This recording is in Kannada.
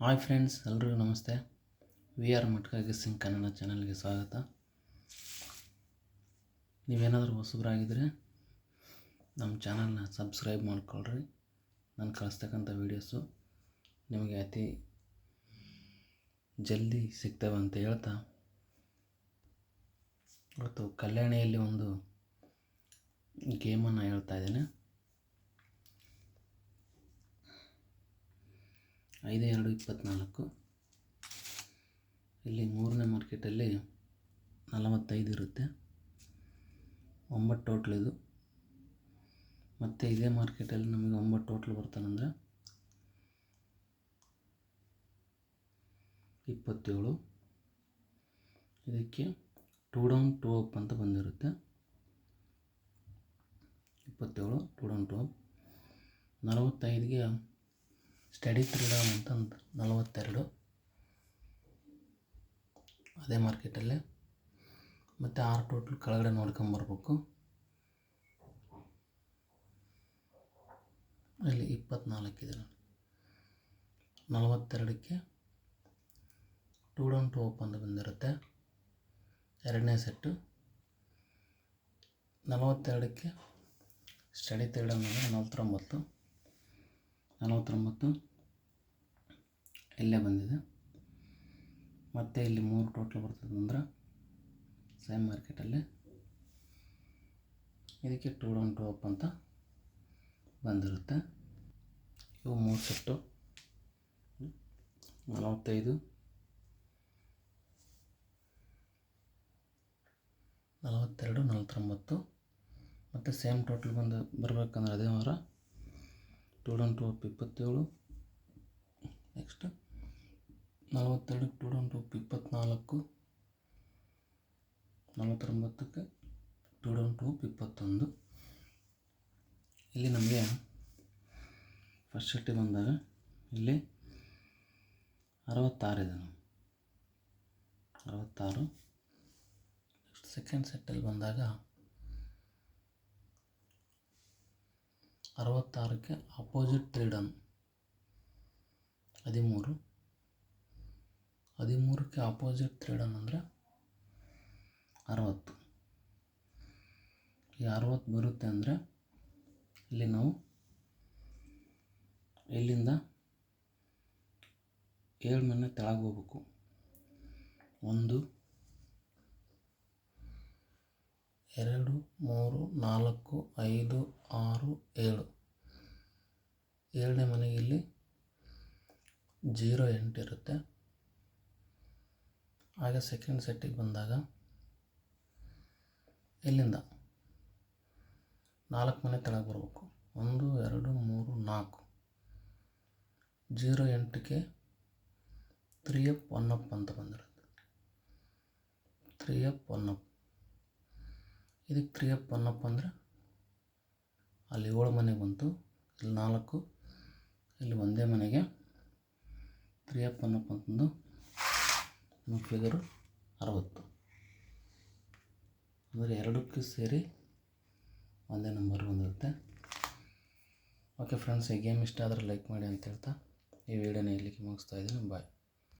ಹಾಯ್ ಫ್ರೆಂಡ್ಸ್ ಎಲ್ರಿಗೂ ನಮಸ್ತೆ. ವಿ ಆರ್ ಮಟ್ಕಾಗಿ ಸಿಂಗ್ ಕನ್ನಡ ಚಾನಲ್ಗೆ ಸ್ವಾಗತ. ನೀವೇನಾದರೂ ಹೊಸಬರಾಗಿದ್ದರೆ ನಮ್ಮ ಚಾನಲ್ನ ಸಬ್ಸ್ಕ್ರೈಬ್ ಮಾಡ್ಕೊಳ್ರಿ. ನಾನು ಕಳಿಸ್ತಕ್ಕಂಥ ವೀಡಿಯೋಸು ನಿಮಗೆ ಅತಿ ಜಲ್ದಿ ಸಿಗ್ತವೆ ಅಂತ ಹೇಳ್ತಾ, ಇವತ್ತು ಕಲ್ಯಾಣಿಯಲ್ಲಿ ಒಂದು ಗೇಮನ್ನು ಹೇಳ್ತಾ ಇದ್ದೇನೆ. ಐದು, ಎರಡು ಇಪ್ಪತ್ತ್ನಾಲ್ಕು ಇಲ್ಲಿ ಮೂರನೇ ಮಾರ್ಕೆಟಲ್ಲಿ ನಲವತ್ತೈದು ಇರುತ್ತೆ. ಒಂಬತ್ತು ಟೋಟ್ಲ್ ಇದು. ಮತ್ತು ಇದೇ ಮಾರ್ಕೆಟಲ್ಲಿ ನಮಗೆ ಒಂಬತ್ತು ಟೋಟ್ಲ್ ಬರ್ತಾನಂದರೆ ಇಪ್ಪತ್ತೇಳು. ಇದಕ್ಕೆ ಟೂ ಡೌನ್ ಟೂ ಅಪ್ ಅಂತ ಬಂದಿರುತ್ತೆ. ಇಪ್ಪತ್ತೇಳು ಟೂ ಡೌನ್ ಟೂ ಅಪ್ ನಲವತ್ತೈದಿಗೆ ಸ್ಟಡಿ ಫ್ರೀಡಮ್ ಅಂತಂದು ನಲವತ್ತೆರಡು. ಅದೇ ಮಾರ್ಕೆಟಲ್ಲೇ. ಮತ್ತು ಆರು ಟೋಟ್ಲ್ ಕೆಳಗಡೆ ನೋಡ್ಕೊಂಬರ್ಬೇಕು ಇಲ್ಲಿ ಇಪ್ಪತ್ನಾಲ್ಕಿದೆ ನಲವತ್ತೆರಡಕ್ಕೆ ಟೂ ಡೌನ್ ಟು ಓಪನ್ ಬಂದಿರುತ್ತೆ. ಎರಡನೇ ಸೆಟ್ಟು. ನಲವತ್ತೆರಡಕ್ಕೆ ಸ್ಟಡಿ ತ್ರೀಡ್ ಮೇಲೆ ನಲವತ್ತೊಂಬತ್ತು. ನಲವತ್ತೊಂಬತ್ತು ಇಲ್ಲೇ ಬಂದಿದೆ. ಮತ್ತು ಇಲ್ಲಿ ಮೂರು ಟೋಟ್ಲ್ ಬರ್ತದೆ ಅಂದ್ರೆ ಸೇಮ್ ಮಾರ್ಕೆಟಲ್ಲಿ ಇದಕ್ಕೆ ಟೂ ಡೌನ್ ಟೂ ಅಪ್ ಅಂತ ಬಂದಿರುತ್ತೆ. ಇವು ಮೂರು ಸೆಟ್ಟು ನಲವತ್ತೈದು, ನಲವತ್ತೆರಡು ನಲವತ್ತೊಂಬತ್ತು ಮತ್ತು ಸೇಮ್ ಟೋಟಲ್ ಬಂದು ಬರಬೇಕಂದ್ರೆ ಅದೇ ವಾರ ಟೂ ಡೌನ್ ಟು ಇಪ್ಪತ್ತೇಳು. ನೆಕ್ಸ್ಟ್ ನಲವತ್ತೆರಡು ಟೂ ಡೌನ್ ಟು ಇಪ್ಪತ್ತ್ನಾಲ್ಕು ನಲವತ್ತೊಂಬತ್ತಕ್ಕೆ ಟೂ ಡೌನ್ ಟು ಇಪ್ಪತ್ತೊಂದು. ಇಲ್ಲಿ ನಮಗೆ ಫಸ್ಟ್ ಶೆಟ್ಟಿ ಬಂದಾಗ ಇಲ್ಲಿ ಅರವತ್ತಾರಿದೆ ನಾವು ಅರವತ್ತಾರು. ನೆಕ್ಸ್ಟ್ ಸೆಕೆಂಡ್ ಸೆಟ್ಟಲ್ಲಿ ಬಂದಾಗ ಅರವತ್ತಾರಕ್ಕೆ ಅಪೋಸಿಟ್ ತ್ರೀ ಡನ್ ಹದಿಮೂರು. ಹದಿಮೂರಕ್ಕೆ ಅಪೋಸಿಟ್ ತ್ರೀ ಡನ್ ಅಂದರೆ ಅರವತ್ತು. ಈ ಅರವತ್ತು ಬರುತ್ತೆ ಅಂದರೆ ಇಲ್ಲಿ ನಾವು ಇಲ್ಲಿಂದ ಏಳು ಮನೆ ತೆಳಗೆ ಹೋಗ್ಬೇಕು ಒಂದು ಎರಡು, ಮೂರು, ನಾಲ್ಕು, ಐದು, ಆರು, ಏಳು. ಏಳನೇ ಮನೆಗೆ ಇಲ್ಲಿ ಜೀರೋ ಎಂಟು ಇರುತ್ತೆ. ಆಗ ಸೆಕೆಂಡ್ ಸೆಟ್ಟಿಗೆ ಬಂದಾಗ ಇಲ್ಲಿಂದ ನಾಲ್ಕು ಮನೆ ತಳಗೆ ಬರಬೇಕು. ಒಂದು, ಎರಡು, ಮೂರು, ನಾಲ್ಕು. ಜೀರೋ ಎಂಟಕ್ಕೆ ತ್ರೀ ಅಪ್ ಒನ್ ಅಪ್ ಅಂತ ಬಂದಿರುತ್ತೆ. ತ್ರೀ ಅಪ್ ಒನ್ ಅಪ್ ಇದಕ್ಕೆ ತ್ರೀ ಅಪ್ ಒನ್ ಅಪ್ ಅಂದರೆ ಅಲ್ಲಿ ಏಳು ಮನೆ ಬಂತು. ಇಲ್ಲಿ ನಾಲ್ಕು, ಇಲ್ಲಿ ಒಂದೇ ಮನೆಗೆ. ತ್ರೀ ಅಪ್ ಒನ್ ಅಪ್ ಅಂತಂದು ನಮ್ಮ ಫಿಗರು ಅರವತ್ತು. ಅಂದರೆ ಎರಡಕ್ಕೂ ಸೇರಿ ಒಂದೇ ನಂಬರ್ ಬಂದಿರುತ್ತೆ. ಓಕೆ ಫ್ರೆಂಡ್ಸ್ ಈ ಗೇಮ್ ಇಷ್ಟ ಆದರೆ ಲೈಕ್ ಮಾಡಿ ಅಂತ ಹೇಳ್ತಾ ಈ ವಿಡಿಯೋನ ಇಲ್ಲಿಗೆ ಮುಗಿಸ್ತಾ ಇದ್ದೀನಿ. ಬಾಯ್